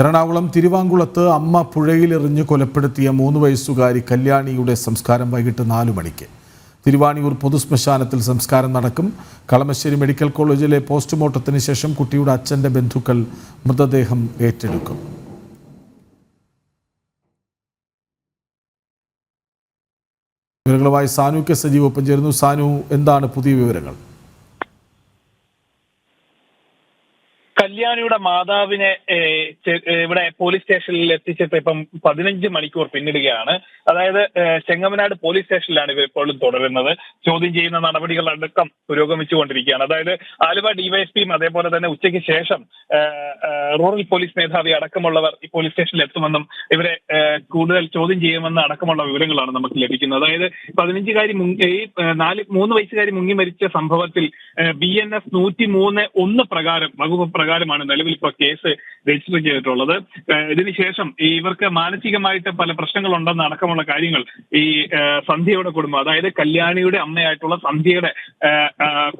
എറണാകുളം തിരുവാങ്കുളത്ത് അമ്മ പുഴയിലെറിഞ്ഞ് കൊലപ്പെടുത്തിയ മൂന്ന് വയസ്സുകാരി കല്യാണിയുടെ സംസ്കാരം വൈകിട്ട് നാലു മണിക്ക്. തിരുവാണിയൂർ പൊതുശ്മശാനത്തിൽ സംസ്കാരം നടക്കും. കളമശ്ശേരി മെഡിക്കൽ കോളേജിലെ പോസ്റ്റ്മോർട്ടത്തിന് ശേഷം കുട്ടിയുടെ അച്ഛന്റെ ബന്ധുക്കൾ മൃതദേഹം ഏറ്റെടുക്കും. വിവരങ്ങളുമായി സാനു കെ സജീവ് ഒപ്പം ചേരുന്നു. സാനു എന്താണ് പുതിയ വിവരങ്ങൾ? കല്യാണിയുടെ മാതാവിനെ ഇവിടെ പോലീസ് സ്റ്റേഷനിൽ എത്തിച്ചിട്ട് ഇപ്പം പതിനഞ്ച് മണിക്കൂർ പിന്നിടുകയാണ്. അതായത് ചെങ്ങമനാട് പോലീസ് സ്റ്റേഷനിലാണ് ഇവർ ഇപ്പോഴും തുടരുന്നത്. ചോദ്യം ചെയ്യുന്ന നടപടികളടക്കം പുരോഗമിച്ചുകൊണ്ടിരിക്കുകയാണ്. അതായത് ആലുവ ഡിവൈഎസ്പിയും അതേപോലെ തന്നെ ഉച്ചയ്ക്ക് ശേഷം റൂറൽ പോലീസ് മേധാവി അടക്കമുള്ളവർ ഈ പോലീസ് സ്റ്റേഷനിൽ എത്തുമെന്നും ഇവരെ കൂടുതൽ ചോദ്യം ചെയ്യുമെന്ന് അടക്കമുള്ള വിവരങ്ങളാണ് നമുക്ക് ലഭിക്കുന്നത്. അതായത് പതിനഞ്ചുകാരി ഈ നാല് മൂന്ന് വയസ്സുകാരി മുങ്ങി മരിച്ച സംഭവത്തിൽ ബി എൻ എസ് നൂറ്റി മൂന്ന് ഒന്ന് പ്രകാരം വകുപ്പ് പ്രകാരമാണ് നിലവിൽ ഇപ്പോൾ കേസ് രജിസ്റ്റർ ചെയ്തിട്ടുള്ളത്. ഇതിനുശേഷം ഇവർക്ക് മാനസികമായിട്ട് പല പ്രശ്നങ്ങൾ ഉണ്ടെന്ന് അടക്കമുള്ള കാര്യങ്ങൾ ഈ സന്ധ്യയുടെ കുടുംബം അതായത് കല്യാണിയുടെ അമ്മയായിട്ടുള്ള സന്ധ്യയുടെ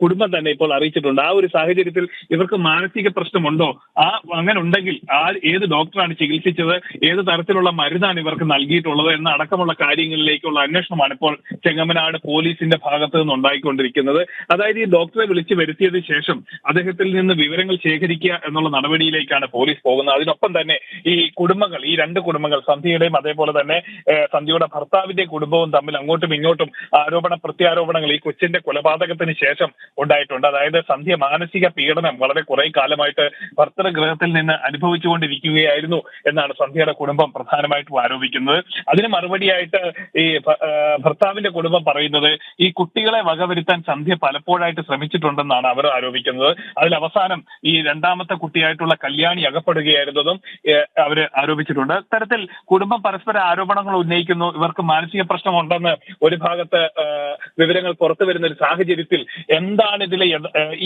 കുടുംബം തന്നെ ഇപ്പോൾ അറിയിച്ചിട്ടുണ്ട്. ആ ഒരു സാഹചര്യത്തിൽ ഇവർക്ക് മാനസിക പ്രശ്നമുണ്ടോ? ആ അങ്ങനെ ഉണ്ടെങ്കിൽ ആ ഏത് ഡോക്ടറാണ് ചികിത്സിച്ചത്? ഏത് തരത്തിലുള്ള മരുന്നാണ് ഇവർക്ക് നൽകിയിട്ടുള്ളത്? എന്ന അടക്കമുള്ള കാര്യങ്ങളിലേക്കുള്ള അന്വേഷണമാണ് ഇപ്പോൾ ചെങ്ങമനാട് പോലീസിന്റെ ഭാഗത്ത് നിന്ന് ഉണ്ടായിക്കൊണ്ടിരിക്കുന്നത്. അതായത് ഈ ഡോക്ടറെ വിളിച്ചു വരുത്തിയതിനു ശേഷം അദ്ദേഹത്തിൽ നിന്ന് വിവരങ്ങൾ ശേഖരിക്കുക എന്നുള്ള നടപടിയിലേക്കാണ് പോലീസ് പോകുന്നത്. അതിനൊപ്പം തന്നെ ഈ കുടുംബങ്ങൾ ഈ രണ്ട് കുടുംബങ്ങൾ സന്ധ്യയുടെയും അതേപോലെ തന്നെ സന്ധ്യയുടെ ഭർത്താവിന്റെ കുടുംബവും തമ്മിൽ അങ്ങോട്ടും ഇങ്ങോട്ടും ആരോപണ പ്രത്യാരോപണങ്ങൾ ഈ കൊച്ചിന്റെ കൊലപാതകത്തിന് ശേഷം ഉണ്ടായിട്ടുണ്ട്. അതായത് സന്ധ്യ മാനസിക പീഡനം വളരെ കുറെ കാലമായിട്ട് ഭർത്തൃഗൃഹത്തിൽ നിന്ന് അനുഭവിച്ചുകൊണ്ടിരിക്കുകയായിരുന്നു എന്നാണ് സന്ധ്യയുടെ കുടുംബം പ്രധാനമായിട്ടും ആരോപിക്കുന്നത്. അതിന് മറുപടിയായിട്ട് ഈ ഭർത്താവിന്റെ കുടുംബം പറയുന്നത് ഈ കുട്ടികളെ വകവരുത്താൻ സന്ധ്യ പലപ്പോഴായിട്ട് ശ്രമിച്ചിട്ടുണ്ടെന്നാണ് അവർ ആരോപിക്കുന്നത്. അതിൽ അവസാനം ഈ രണ്ടാമത്തെ കുട്ടിയായിട്ടുള്ള കല്യാണി അകപ്പെടുകയായിരുന്നതും അവർ ആരോപിച്ചിട്ടുണ്ട്. തരത്തിൽ കുടുംബം പരസ്പര ആരോപണങ്ങൾ ഉന്നയിക്കുന്നു. ഇവർക്ക് മാനസിക പ്രശ്നമുണ്ടെന്ന് ഒരു ഭാഗത്ത് വിവരങ്ങൾ പുറത്തു വരുന്ന ഒരു സാഹചര്യത്തിൽ എന്താണ് ഇതിലെ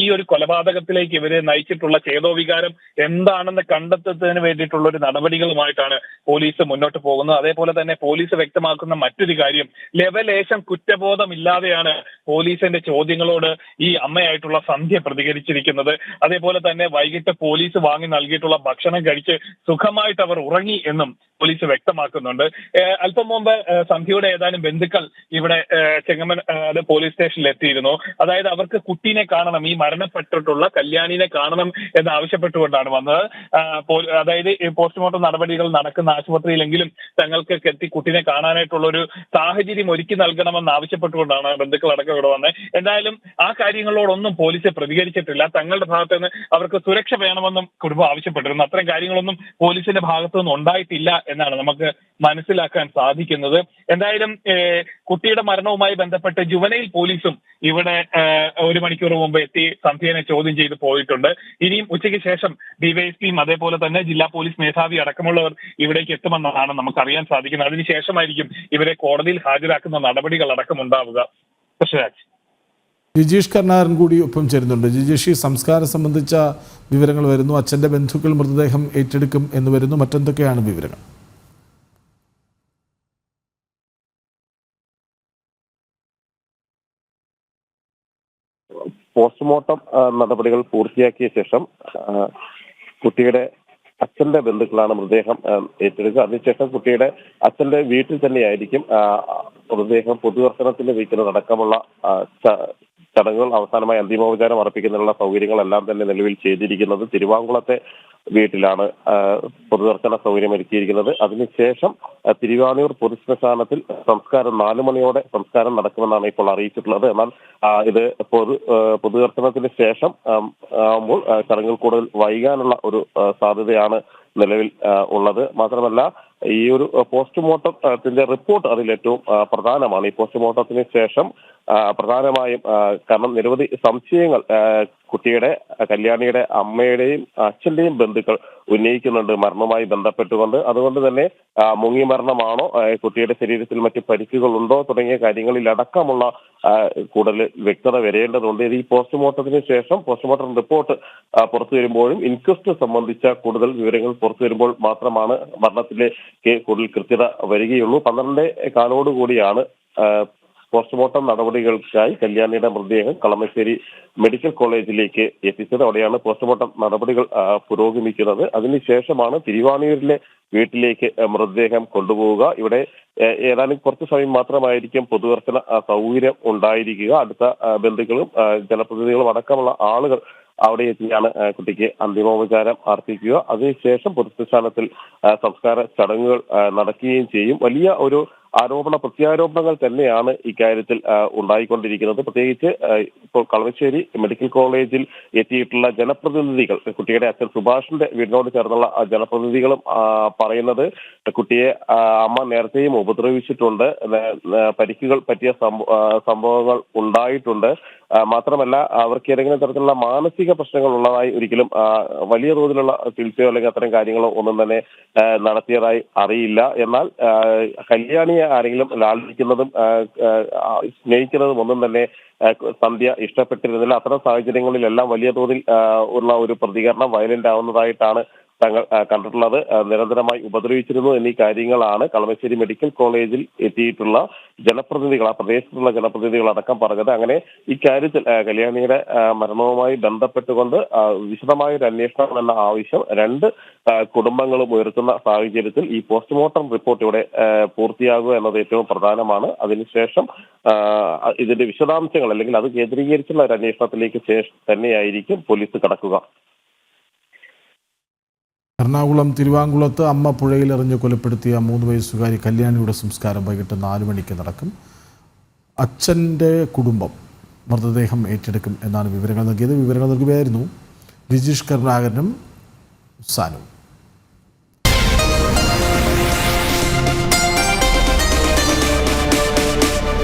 ഈ ഒരു കൊലപാതകത്തിലേക്ക് ഇവരെ നയിച്ചിട്ടുള്ള ചേതോവികാരം? എന്താണെന്ന് കണ്ടെത്തുന്നതിന് വേണ്ടിയിട്ടുള്ള ഒരു നടപടികളുമായിട്ടാണ് പോലീസ് മുന്നോട്ട് പോകുന്നത്. അതേപോലെ തന്നെ പോലീസ് വ്യക്തമാക്കുന്ന മറ്റൊരു കാര്യം ലെവലേശം കുറ്റബോധമില്ലാതെയാണ് പോലീസിന്റെ ചോദ്യങ്ങളോട് ഈ അമ്മയായിട്ടുള്ള സന്ധ്യ പ്രതികരിച്ചിരിക്കുന്നത്. അതേപോലെ തന്നെ വൈകിട്ട് പോലീസ് വാങ്ങി നൽകിയിട്ടുള്ള ഭക്ഷണം കഴിച്ച് സുഖമായിട്ട് അവർ ഉറങ്ങി എന്നും പോലീസ് വ്യക്തമാക്കുന്നുണ്ട്. അല്പം മുമ്പ് സന്ധ്യയുടെ ഏതാനും ബന്ധുക്കൾ ഇവിടെ ചെങ്ങമ്മൻ പോലീസ് സ്റ്റേഷനിൽ എത്തിയിരുന്നു. അതായത് അവർക്ക് കുട്ടീനെ കാണണം ഈ മരണപ്പെട്ടിട്ടുള്ള കല്യാണിനെ കാണണം എന്ന് ആവശ്യപ്പെട്ടുകൊണ്ടാണ് വന്നത്. അതായത് പോസ്റ്റ്മോർട്ടം നടപടികൾ നടക്കുന്ന ആശുപത്രിയിലെങ്കിലും തങ്ങൾക്ക് എത്തി കുട്ടീനെ കാണാനായിട്ടുള്ള ഒരു സാഹചര്യം ഒരുക്കി നൽകണമെന്ന് ആവശ്യപ്പെട്ടുകൊണ്ടാണ് ബന്ധുക്കൾ അടക്കം ഇവിടെ വന്നത്. എന്തായാലും ആ കാര്യങ്ങളോടൊന്നും പോലീസ് പ്രതികരിച്ചിട്ടില്ല. തങ്ങളുടെ ഭാഗത്തുനിന്ന് അവർക്ക് സുരക്ഷ വേണമെന്നും കുടുംബം ആവശ്യപ്പെട്ടിരുന്നു. അത്തരം കാര്യങ്ങളൊന്നും പോലീസിന്റെ ഭാഗത്തു നിന്ന് ഉണ്ടായിട്ടില്ല എന്നാണ് നമുക്ക് മനസ്സിലാക്കാൻ സാധിക്കുന്നത്. എന്തായാലും കുട്ടിയുടെ മരണവുമായി ബന്ധപ്പെട്ട് ജുവനൈൽ പോലീസും ഇവിടെ ഒരു മണിക്കൂർ മുമ്പ് എത്തി സന്ധ്യനെ ചോദ്യം ചെയ്ത് പോയിട്ടുണ്ട്. ഇനിയും ഉച്ചയ്ക്ക് ശേഷം ഡിവൈഎസ്പിയും അതേപോലെ തന്നെ ജില്ലാ പോലീസ് മേധാവി അടക്കമുള്ളവർ ഇവിടേക്ക് എത്തുമെന്നാണ് നമുക്ക് അറിയാൻ സാധിക്കുന്നത് അതിനുശേഷമായിരിക്കും ഇവരെ കോടതിയിൽ ഹാജരാക്കുന്ന നടപടികൾ അടക്കം ഉണ്ടാവുക. കൃഷ്ണരാജ്. ജിജീഷ് കർണാരൻ കൂടി ഒപ്പം ചേരുന്നുണ്ട്. ജിജീഷ് ഈ സംസ്കാരം സംബന്ധിച്ച വിവരങ്ങൾ വരുന്നു. അച്ഛന്റെ ബന്ധുക്കൾ മൃതദേഹം ഏറ്റെടുക്കും എന്ന് വരുന്നു. മറ്റെന്തൊക്കെയാണ് വിവരങ്ങൾ? പോസ്റ്റ്മോർട്ടം നടപടികൾ പൂർത്തിയാക്കിയ ശേഷം കുട്ടിയുടെ അച്ഛന്റെ ബന്ധുക്കളാണ് മൃതദേഹം ഏറ്റെടുക്കുക. അതിനുശേഷം കുട്ടിയുടെ അച്ഛന്റെ വീട്ടിൽ തന്നെയായിരിക്കും മൃതദേഹം പൊതുദർശനത്തിന് വയ്ക്കുന്നതടക്കമുള്ള ആ, ച- ചടങ്ങുകൾ അവസാനമായി അന്തിമോപചാരം അർപ്പിക്കുന്നതിനുള്ള സൗകര്യങ്ങളെല്ലാം തന്നെ നിലവിൽ ചെയ്തിരിക്കുന്നത് തിരുവാങ്കുളത്തെ വീട്ടിലാണ് പൊതുദർശന സൗകര്യം ഒരുക്കിയിരിക്കുന്നത്. അതിനുശേഷം തിരുവാനൂർ പൊതുശ്മശാനത്തിൽ സംസ്കാരം നാലു മണിയോടെ സംസ്കാരം നടക്കുമെന്നാണ് ഇപ്പോൾ അറിയിച്ചിട്ടുള്ളത്. എന്നാൽ ഇത് പൊതു പൊതുദർശനത്തിന് ശേഷം ആകുമ്പോൾ ചടങ്ങുകൾ കൂടുതൽ വൈകാനുള്ള ഒരു സാധ്യതയാണ് നിലവിൽ ഉള്ളത്. മാത്രമല്ല ഈ ഒരു പോസ്റ്റ്മോർട്ടത്തിന്റെ റിപ്പോർട്ട് അതിൽ ഏറ്റവും പ്രധാനമാണ്. ഈ പോസ്റ്റ്മോർട്ടത്തിന് ശേഷം പ്രധാനമായും കാരണം നിരവധി സംശയങ്ങൾ കുട്ടിയുടെ കല്യാണിയുടെ അമ്മയുടെയും അച്ഛന്റെയും ബന്ധുക്കൾ ഉന്നയിക്കുന്നുണ്ട് മരണവുമായി ബന്ധപ്പെട്ടുകൊണ്ട്. അതുകൊണ്ട് തന്നെ മുങ്ങി മരണമാണോ കുട്ടിയുടെ ശരീരത്തിൽ മറ്റ് പരിക്കുകൾ ഉണ്ടോ തുടങ്ങിയ കാര്യങ്ങളിൽ അടക്കമുള്ള കൂടുതൽ വ്യക്തത വരേണ്ടതുണ്ട്. ഇത് ഈ പോസ്റ്റ്മോർട്ടത്തിന് ശേഷം പോസ്റ്റ്മോർട്ടം റിപ്പോർട്ട് പുറത്തു വരുമ്പോഴും ഇൻക്വസ്റ്റ് സംബന്ധിച്ച കൂടുതൽ വിവരങ്ങൾ പുറത്തു വരുമ്പോൾ മാത്രമാണ് മരണത്തിലേക്ക് കൂടുതൽ കൃത്യത വരികയുള്ളൂ. പന്ത്രണ്ട് കാലോടുകൂടിയാണ് പോസ്റ്റ്മോർട്ടം നടപടികൾക്കായി കല്യാണിയുടെ മൃതദേഹം കളമശ്ശേരി മെഡിക്കൽ കോളേജിലേക്ക് എത്തിച്ചത് അവിടെയാണ് പോസ്റ്റ്മോർട്ടം നടപടികൾ പുരോഗമിക്കുന്നത്. അതിനുശേഷമാണ് തിരുവാണിയൂരിലെ വീട്ടിലേക്ക് മൃതദേഹം കൊണ്ടുപോവുക. ഇവിടെ ഏതാനും കുറച്ച് സമയം മാത്രമായിരിക്കും പൊതുദർശന സൗകര്യം ഉണ്ടായിരിക്കുക. അടുത്ത ബന്ധുക്കളും ജനപ്രതിനിധികളും അടക്കമുള്ള ആളുകൾ അവിടെ എത്തിയാണ് കുട്ടിക്ക് അന്തിമോപചാരം അർപ്പിക്കുക. അതിനുശേഷം പൊതുശ്മശാനത്തിൽ ആ, സംസ്കാര ചടങ്ങുകൾ നടക്കുകയും ചെയ്യും. വലിയ ഒരു ആരോപണ പ്രത്യാരോപണങ്ങൾ തന്നെയാണ് ഇക്കാര്യത്തിൽ ഉണ്ടായിക്കൊണ്ടിരിക്കുന്നത്. പ്രത്യേകിച്ച് ഇപ്പോൾ കളമശ്ശേരി മെഡിക്കൽ കോളേജിൽ എത്തിയിട്ടുള്ള ജനപ്രതിനിധികൾ കുട്ടിയുടെ അച്ഛൻ സുഭാഷിന്റെ വീടിനോട് ചേർന്നുള്ള ജനപ്രതിനിധികളും പറയുന്നത് കുട്ടിയെ അമ്മ നേരത്തെയും ഉപദ്രവിച്ചിട്ടുണ്ട്. പരിക്കുകൾ പറ്റിയ സംഭവങ്ങൾ ഉണ്ടായിട്ടുണ്ട്. മാത്രമല്ല അവർക്ക് ഏതെങ്കിലും തരത്തിലുള്ള മാനസിക പ്രശ്നങ്ങൾ ഉള്ളതായി ഒരിക്കലും വലിയ തോതിലുള്ള ചികിത്സയോ അല്ലെങ്കിൽ അത്തരം കാര്യങ്ങളോ ഒന്നും തന്നെ നടത്തിയതായി അറിയില്ല. എന്നാൽ ആ, ആരെങ്കിലും ലാളിക്കുന്നതും സ്നേഹിക്കുന്നതും ഒന്നും തന്നെ സന്ധ്യ ഇഷ്ടപ്പെട്ടിരുന്നില്ല. അത്തരം സാഹചര്യങ്ങളിലെല്ലാം വലിയ തോതിൽ ഉള്ള ഒരു പ്രതികരണം വയലന്റ് ആവുന്നതായിട്ടാണ് തങ്ങൾ കണ്ടിട്ടുള്ളത് നിരന്തരമായി ഉപദ്രവിച്ചിരുന്നു എന്നീ കാര്യങ്ങളാണ് കളമശ്ശേരി മെഡിക്കൽ കോളേജിൽ എത്തിയിട്ടുള്ള ജനപ്രതിനിധികൾ ആ പ്രദേശത്തുള്ള ജനപ്രതിനിധികൾ അടക്കം പറഞ്ഞത്. അങ്ങനെ ഇക്കാര്യത്തിൽ കല്യാണിയുടെ മരണവുമായി ബന്ധപ്പെട്ടുകൊണ്ട് വിശദമായ ഒരു അന്വേഷണം എന്ന ആവശ്യം രണ്ട് കുടുംബങ്ങളും ഉയർത്തുന്ന സാഹചര്യത്തിൽ ഈ പോസ്റ്റ്മോർട്ടം റിപ്പോർട്ട് ഇവിടെ പൂർത്തിയാകുക എന്നത് ഏറ്റവും പ്രധാനമാണ്. അതിനുശേഷം ഇതിന്റെ വിശദാംശങ്ങൾ അല്ലെങ്കിൽ അത് കേന്ദ്രീകരിച്ചുള്ള ഒരു അന്വേഷണത്തിലേക്ക് ശേഷം തന്നെയായിരിക്കും പോലീസ് കടക്കുക. എറണാകുളം തിരുവാങ്കുളത്ത് അമ്മ പുഴയിലെറിഞ്ഞ് കൊലപ്പെടുത്തിയ മൂന്ന് വയസ്സുകാരി കല്യാണിയുടെ സംസ്കാരം വൈകിട്ട് നാല് മണിക്ക് നടക്കും. അച്ഛന്റെ കുടുംബം മൃതദേഹം ഏറ്റെടുക്കും എന്നാണ് വിവരങ്ങൾ നൽകിയത്. വിവരങ്ങൾ നൽകുകയായിരുന്നു. രജീഷ് കരുണാകരനും സാനും.